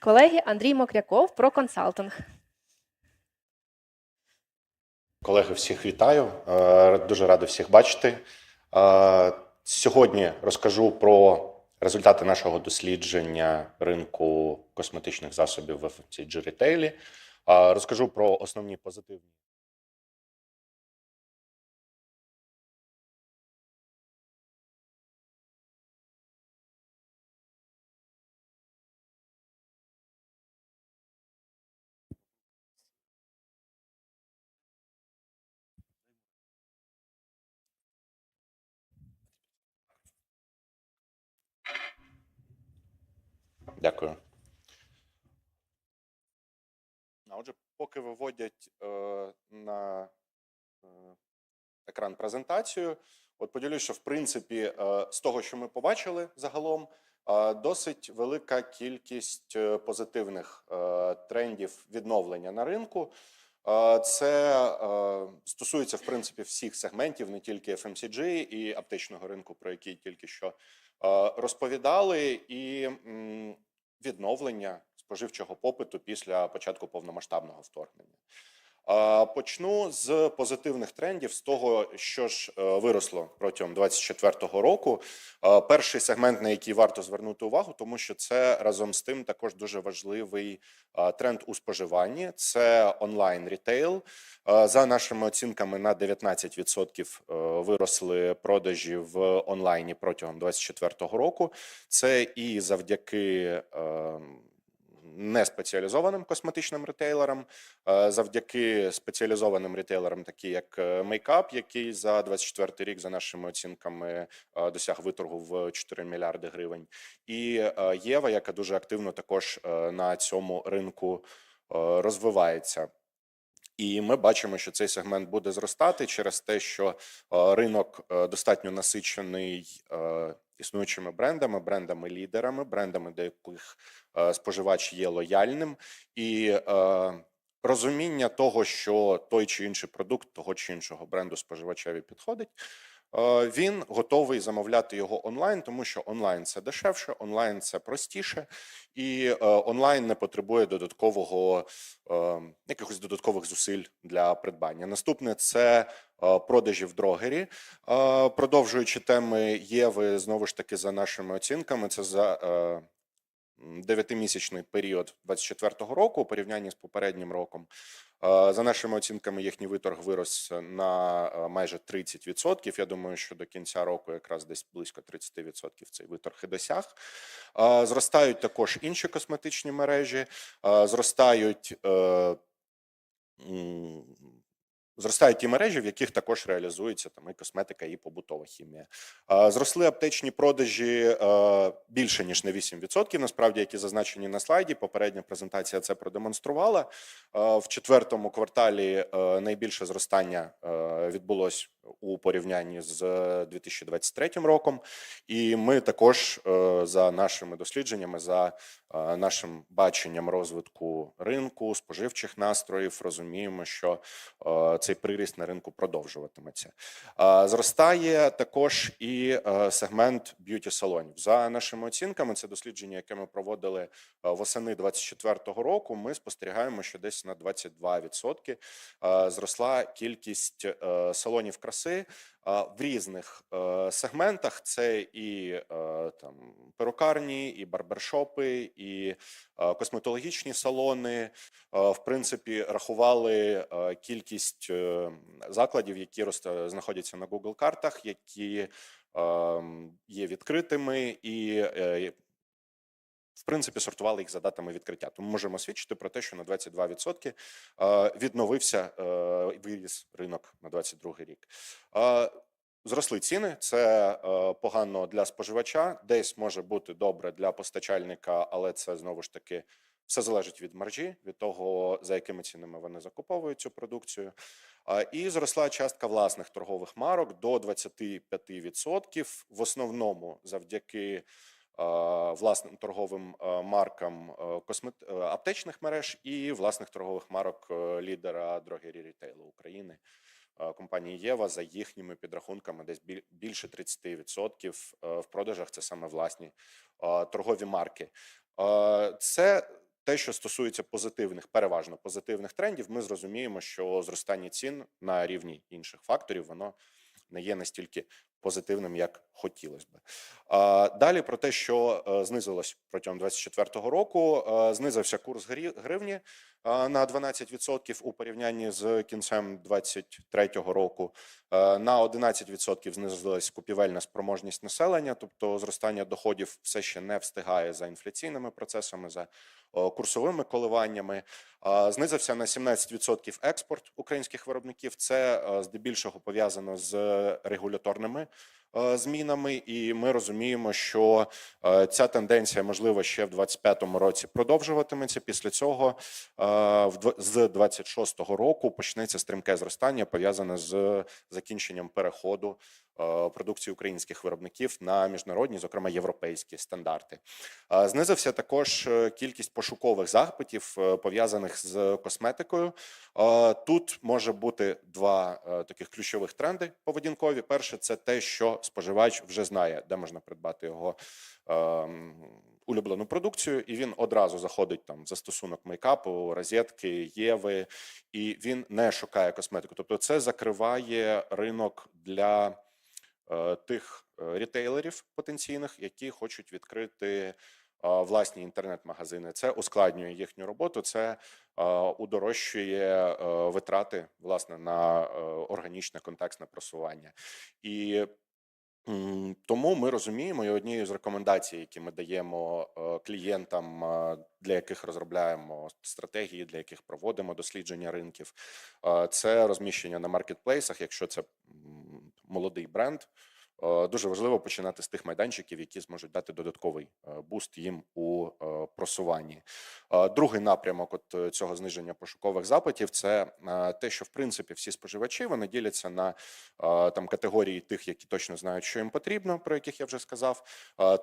Колеги Андрій Мокряков про консалтинг. Колеги, всіх вітаю. Е, Дуже радий всіх бачити. Е, Сьогодні розкажу про результати нашого дослідження ринку косметичних засобів в FMCG ретейлі. Е, Розкажу про основні позитивні. Дякую. Отже, поки виводять е, на е, екран презентацію, от поділюсь, що в принципі е, з того, що ми побачили загалом, е, досить велика кількість е, позитивних е, трендів відновлення на ринку. Е, Це е, стосується в принципі всіх сегментів, не тільки FMCG і аптечного ринку, про який тільки що е, розповідали, і м, відновлення споживчого попиту після початку повномасштабного вторгнення. Почну з позитивних трендів, з того, що ж е, виросло протягом 2024 року. Перший сегмент, на який варто звернути увагу, тому що це разом з тим також дуже важливий тренд у споживанні. Це онлайн рітейл. За нашими оцінками, на 19% е, виросли продажі в онлайні протягом 2024 року. Це і завдяки е, неспеціалізованим косметичним ретейлерам, е, завдяки спеціалізованим ретейлерам, такі як Makeup, який за 24 рік, за нашими оцінками, е, досяг виторгу в 4 мільярди гривень, і е, Єва, яка дуже активно також на цьому ринку розвивається. І ми бачимо, що цей сегмент буде зростати через те, що ринок достатньо насичений існуючими брендами, брендами-лідерами, брендами, до яких е, споживач є лояльним, і е, розуміння того, що той чи інший продукт того чи іншого бренду споживачеві підходить. Е, Він готовий замовляти його онлайн, тому що онлайн це дешевше, онлайн це простіше, і е, онлайн не потребує додаткового е, якихось додаткових зусиль для придбання. Наступне це продажі в дрогері. Продовжуючи теми Єви, знову ж таки, за нашими оцінками, це за е, м, дев'ятимісячний період 24-го року у порівнянні з попереднім роком. Е, За нашими оцінками, їхній виторг вирос на е, майже 30%. Я думаю, що до кінця року якраз десь близько 30% цей виторг і досяг. Е, Зростають також інші косметичні мережі, зростають. Зростають ті мережі, в яких також реалізується там і косметика, і побутова хімія. Зросли аптечні продажі е, більше ніж на 8%, насправді, які зазначені на слайді. Попередня презентація це продемонструвала. Е, В четвертому кварталі е, найбільше зростання відбулось у порівнянні з 2023 роком. І ми також е, за нашими дослідженнями, за е, нашим баченням розвитку ринку, споживчих настроїв, розуміємо, що е, цей приріст на ринку продовжуватиметься. Е, Зростає також і е, сегмент б'юті салонів. За нашими оцінками, це дослідження, яке ми проводили е, восени 2024 року. Ми спостерігаємо, що десь на 22% е, зросла кількість е, салонів краси е, в різних е, сегментах. Це і е, там перукарні, і барбершопи, і е, косметологічні салони. В принципі, рахували кількість закладів, які знаходяться на Google картах, які е, є відкритими і. В принципі, сортували їх за датами відкриття. Тому можемо свідчити про те, що на 22% е, відновився е, виріс ринок на 22 рік. Е, Зросли ціни, це е, погано для споживача. Десь може бути добре для постачальника, але це знову ж таки все залежить від маржі, від того за якими цінами вони закуповують цю продукцію. Е, І зросла частка власних торгових марок до 25%, в основному завдяки власним торговим е, маркам е, космет... е, аптечних мереж і власних торгових марок е, лідера дрогері рітейлу України е, компанії Єва за їхніми підрахунками, десь більше 30% е, в продажах це саме власні е, торгові марки. Е, Це те, що стосується позитивних, переважно позитивних трендів, ми зрозуміємо, що зростання цін на рівні інших факторів воно не є настільки позитивним, як хотілося. А, Далі про те, що е, знизилось протягом 2024 року, е, знизився курс гривні е, на 12% у порівнянні з кінцем 2023 року. На 11% знизилась купівельна спроможність населення, тобто зростання доходів все ще не встигає за інфляційними процесами, за курсовими коливаннями. Знизився на 17% експорт українських виробників. Це е, здебільшого пов'язано з регуляторними е, змінами, і ми розуміємо, що е, ця тенденція можливо ще в 2025 році продовжуватиметься. Після цього е, з 26-го року почнеться стрімке зростання, пов'язане з закінченням переходу е, продукції українських виробників на міжнародні, зокрема європейські стандарти. Е, Знизився також е, кількість пошукових запитів, е, пов'язаних з косметикою. Е, Тут може бути два е, таких ключових тренди поведінкові. Перше, це те, що споживач вже знає, де можна придбати його ем, улюблену продукцію, і він одразу заходить там в застосунок мейкапу, розетки, єви, і він не шукає косметику. Тобто, це закриває ринок для е, тих е, рітейлерів потенційних, які хочуть відкрити е, власні інтернет-магазини. Це ускладнює їхню роботу. Це е, удорожчує е, витрати власне на е, органічне контекстне просування. І тому ми розуміємо, і однією з рекомендацій, які ми даємо е, клієнтам, е, для яких розробляємо стратегії, для яких проводимо дослідження ринків, е, це розміщення на маркетплейсах, якщо це молодий бренд. Е, Дуже важливо починати з тих майданчиків, які зможуть дати додатковий е, буст їм у е, просуванні. Другий напрямок от цього зниження пошукових запитів це те, що в принципі всі споживачі вони діляться на там категорії тих, які точно знають, що їм потрібно, про яких я вже сказав,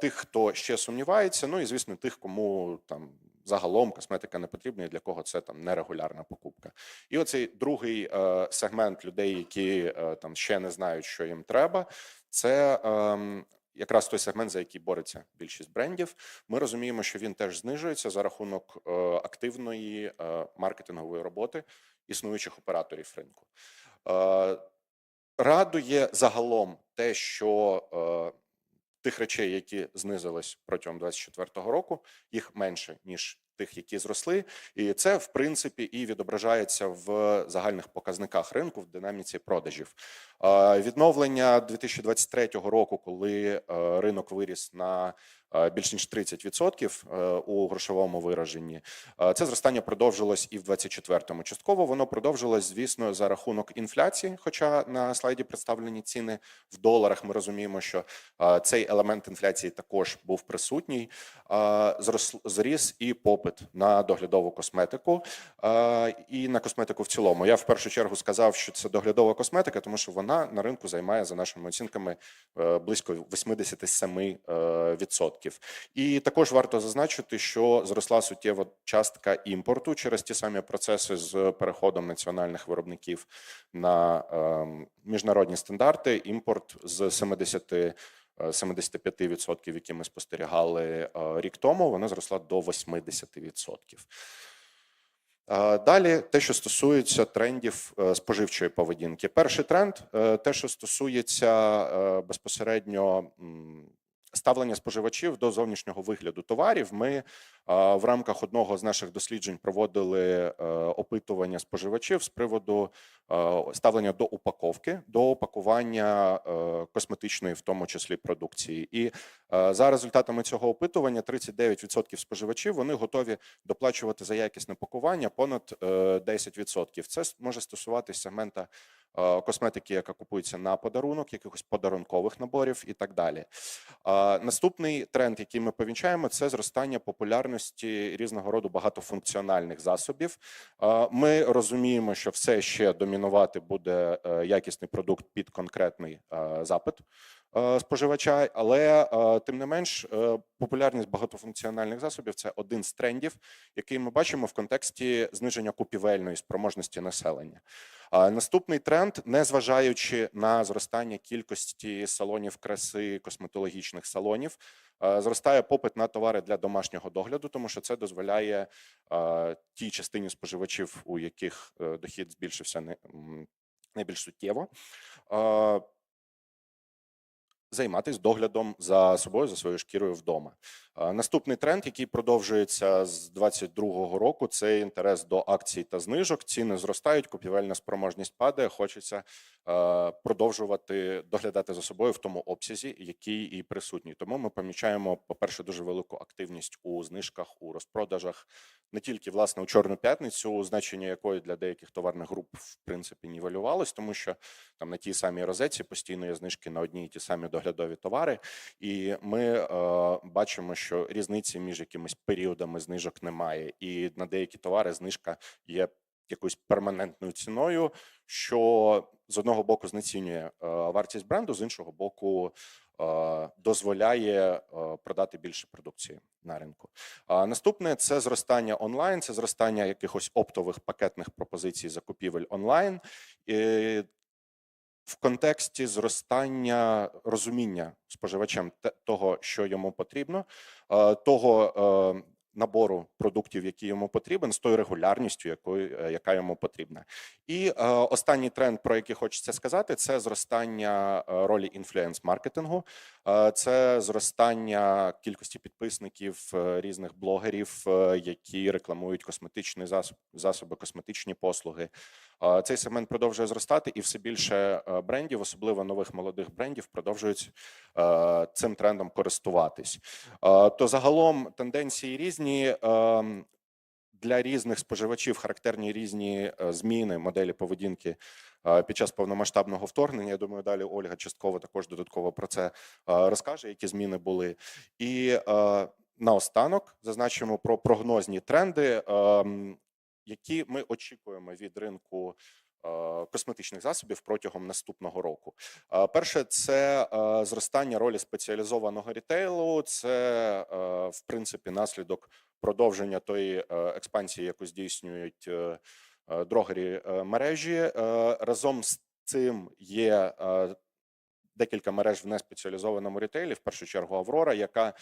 тих, хто ще сумнівається. Ну і звісно, тих, кому там. Загалом косметика не потрібна і для кого це там нерегулярна покупка. І оцей другий е, сегмент людей, які е, там ще не знають, що їм треба, це ем, якраз той сегмент, за який бореться більшість брендів. Ми розуміємо, що він теж знижується за рахунок е, активної е, маркетингової роботи існуючих операторів ринку. Е, радує загалом те, що е, тих речей, які знизились протягом 2024 року, їх менше ніж тих, які зросли, і це в принципі і відображається в загальних показниках ринку в динаміці продажів. Відновлення 2023 року, коли е, ринок виріс на більш ніж 30% е, у грошовому вираженні. Е, Це зростання продовжилось і в 24-му. Частково воно продовжилось, звісно, за рахунок інфляції. Хоча на слайді представлені ціни в доларах, ми розуміємо, що е, цей елемент інфляції також був присутній. Е, Зріс і попит на доглядову косметику е, і на косметику в цілому. Я в першу чергу сказав, що це доглядова косметика, тому що вона на ринку займає за нашими оцінками е, близько 87%. Е. І також варто зазначити, що зросла суттєва частка імпорту через ті самі процеси з переходом національних виробників на ем, міжнародні стандарти. Імпорт з 70 е, 75%, які ми спостерігали е, рік тому, вона зросла до 80%. Е, Далі, те, що стосується трендів е, споживчої поведінки. Перший тренд е, те, що стосується е, безпосередньо ставлення споживачів до зовнішнього вигляду товарів. Ми е, в рамках одного з наших досліджень проводили е, опитування споживачів з приводу е, ставлення до упаковки, до упакування е, косметичної, в тому числі продукції. І за результатами цього опитування 39% споживачів вони готові доплачувати за якісне пакування понад е, 10%. Це може стосуватися сегмента косметики, яка купується на подарунок, якихось подарункових наборів і так далі. Наступний тренд, який ми повінчаємо, це зростання популярності різного роду багатофункціональних засобів. Ми розуміємо, що все ще домінувати буде е, якісний продукт під конкретний е, запит. Е, споживача, але е, тим не менш е, популярність багатофункціональних засобів це один з трендів, який ми бачимо в контексті зниження купівельної спроможності населення. Наступний тренд, незважаючи на зростання кількості салонів краси, косметологічних салонів, зростає попит на товари для домашнього догляду, тому що це дозволяє тій частині споживачів, у яких дохід збільшився не, найбільш суттєво. Займатися доглядом за собою, за своєю шкірою вдома. Наступний тренд, який продовжується з 2022 року, це інтерес до акцій та знижок. Ціни зростають, купівельна спроможність падає. Хочеться е, продовжувати доглядати за собою в тому обсязі, який і присутній. Тому ми помічаємо, по-перше, дуже велику активність у знижках, у розпродажах, не тільки власне у чорну п'ятницю, значення якої для деяких товарних груп в принципі нівелювалось, тому що там на тій самій розетці постійно є знижки на одні і ті самі доглядові товари, і ми е, бачимо, що різниці між якимись періодами знижок немає, і на деякі товари знижка є якоюсь перманентною ціною, що з одного боку знецінює е, вартість бренду, з іншого боку. е, Дозволяє е, продати більше продукції на ринку. А Наступне це зростання онлайн, це зростання якихось оптових пакетних пропозицій закупівель онлайн. І в контексті зростання розуміння споживачем того, що йому потрібно, того е, набору продуктів, які йому потрібен, з тою регулярністю, якою е, яка йому потрібна. І е, останній тренд, про який хочеться сказати, це зростання е, ролі інфлюенс-маркетингу. Е, Це зростання кількості підписників е, різних блогерів, е, які рекламують косметичні засоб, засоби, косметичні послуги. Цей сегмент продовжує зростати, і все більше брендів, особливо нових молодих брендів, продовжують цим трендом користуватись. То загалом тенденції різні. Для різних споживачів характерні різні е, зміни моделі поведінки е, під час повномасштабного вторгнення. Я думаю, далі Ольга частково також додатково про це е, розкаже, які зміни були. І наостанок зазначимо про прогнозні тренди, ем, які ми очікуємо від ринку косметичних засобів протягом наступного року. Перше, це зростання ролі спеціалізованого рітейлу. Це в принципі наслідок продовження тої е, експансії, яку здійснюють е, е, дрогері мережі. Разом з цим є декілька мереж в неспеціалізованому рітейлі, в першу чергу Аврора, яка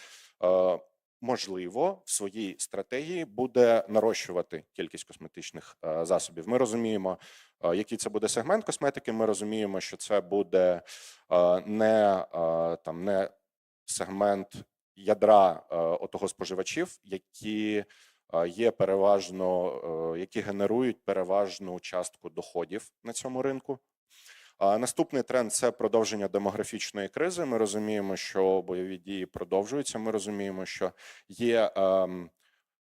можливо в своїй стратегії буде нарощувати кількість косметичних засобів. Ми розуміємо, який це буде сегмент косметики. Ми розуміємо, що це буде не там не сегмент ядра е, отого споживачів, які е, є переважно, е, які генерують переважну частку доходів на цьому ринку. Наступний тренд це продовження демографічної кризи. Ми розуміємо, що бойові дії продовжуються. Ми розуміємо, що є ем,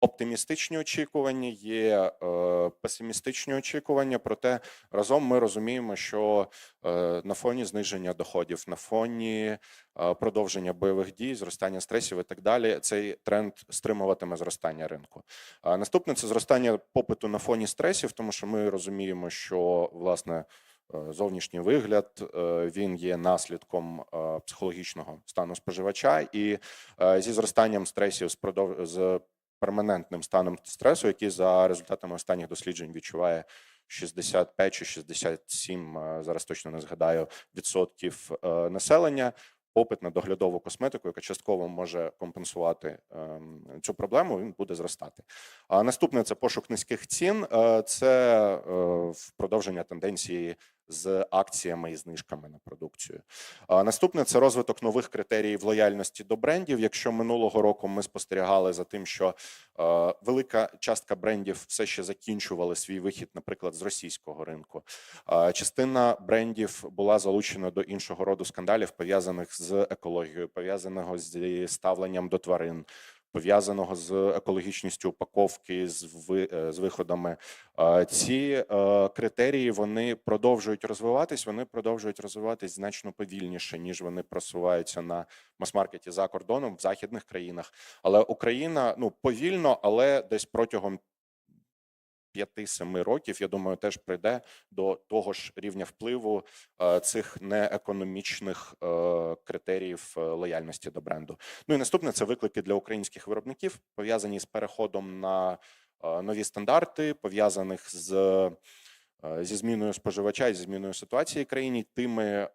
оптимістичні очікування, є е, песимістичні очікування. Проте разом ми розуміємо, що е, на фоні зниження доходів, на фоні е, продовження бойових дій, зростання стресів і так далі, цей тренд стримуватиме зростання ринку. А наступне це зростання попиту на фоні стресів, тому що ми розуміємо, що власне. Зовнішній вигляд він є наслідком психологічного стану споживача, і зі зростанням стресів з перманентним станом стресу, який за результатами останніх досліджень відчуває 65 чи 67, е, зараз точно не згадаю, відсотків е, населення. Попит на доглядову косметику, яка частково може компенсувати ем, цю проблему, він буде зростати. А наступне це пошук низьких цін. Е, Це продовження тенденції з акціями і знижками на продукцію. Наступне це розвиток нових критеріїв лояльності до брендів. Якщо минулого року ми спостерігали за тим, що велика частка брендів все ще закінчували свій вихід, наприклад, з російського ринку. Частина брендів була залучена до іншого роду скандалів, пов'язаних з екологією, пов'язаного зі ставленням до тварин. Пов'язаного з екологічністю упаковки, з е, з виходами, ці е, критерії вони продовжують розвиватись. Вони продовжують розвиватись значно повільніше, ніж вони просуваються на мас-маркеті за кордоном в західних країнах. Але Україна ну повільно, але десь протягом 5-7 років, я думаю, теж прийде до того ж рівня впливу е, цих неекономічних е, критеріїв е, лояльності до бренду. Ну і наступне це виклики для українських виробників, пов'язані з переходом на нові стандарти, пов'язаних з зі зміною споживача і зі зміною ситуації в країні, тими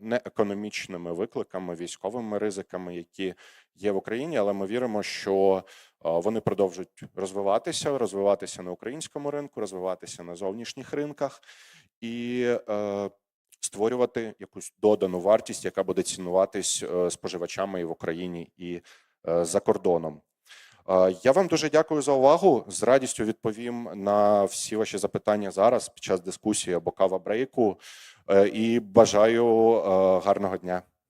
неекономічними викликами, військовими ризиками, які є в Україні. Але ми віримо, що вони продовжують розвиватися, розвиватися на українському ринку, розвиватися на зовнішніх ринках і е, створювати якусь додану вартість, яка буде цінуватись е, споживачами і в Україні, і е, за кордоном. Я вам дуже дякую за увагу. З радістю відповім на всі ваші запитання зараз під час дискусії або кава брейку. Е, І бажаю е, гарного дня.